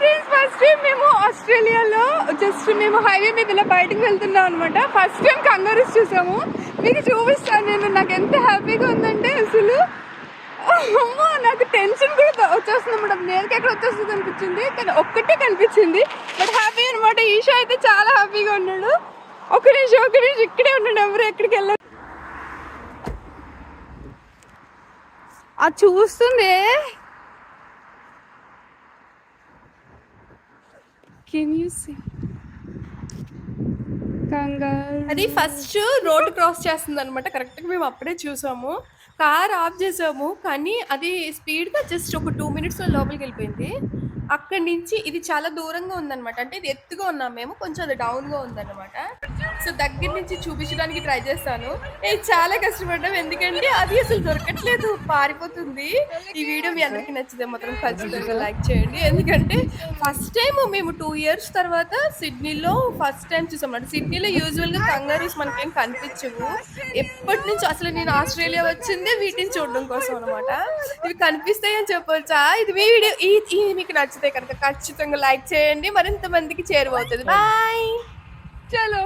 Friends first time మేము ఆస్ట్రేలియాలో just మేము హైవే మీద ఇలా బయటకు వెళ్తున్నాం అనమాట ఫస్ట్ టైం కంగారూస్ చూసాము. మీకు చూపిస్తాను నేను నాకు ఎంత హ్యాపీగా ఉందంటే అసలు. అమ్మో నాకు టెన్షన్ కూడా వచ్చేస్తుంది మేడం నేరుకి ఎక్కడ వచ్చేస్తుంది అనిపించింది కానీ ఒక్కటే కనిపించింది. బట్ హ్యాపీ అనమాట ఈషా అయితే చాలా హ్యాపీగా ఉన్నాడు. ఒక నిమిషం ఒక నిమిషం ఇక్కడే ఉన్నాడు ఎవరు ఎక్కడికి వెళ్ళారు? అది చూస్తుంది. కెన్ యూ సీ కంగారు అది ఫస్ట్ రోడ్ క్రాస్ చేస్తుంది అనమాట కరెక్ట్గా మేము అప్పుడే చూసాము. కార్ ఆఫ్ చేసాము. కానీ అది స్పీడ్గా జస్ట్ ఒక టూ మినిట్స్లో లోపలికి వెళ్ళిపోయింది. అక్కడి నుంచి ఇది చాలా దూరంగా ఉందన్నమాట. అంటే ఇది ఎత్తుగా ఉన్నాం మేము కొంచెం అది డౌన్గా ఉందన్నమాట. సో దగ్గర నుంచి చూపించడానికి ట్రై చేస్తాను. నేను చాలా కష్టపడ్డాం. ఎందుకంటే అది అసలు దొరకట్లేదు. పారిపోతుంది. ఈ వీడియో మీ అందరికీ నచ్చితే మాత్రం ఖచ్చితంగా లైక్ చేయండి. ఎందుకంటే ఫస్ట్ టైం మేము టూ ఇయర్స్ తర్వాత సిడ్నీలో ఫస్ట్ టైం చూసాం. అంటే సిడ్నీలో యూజువల్గా కంగారీస్ మనకేం కనిపించవు. ఎప్పటి నుంచి అసలు నేను ఆస్ట్రేలియా వచ్చిందే వీటిని చూడడం కోసం అనమాట ఇవి కనిపిస్తాయి అని చెప్పొచ్చా? ఇది మీ వీడియో. ఈ ఇది మీకు నచ్చితే కనుక ఖచ్చితంగా లైక్ చేయండి. మరింత మందికి చేరువవుతుంది బాయ్ చలో.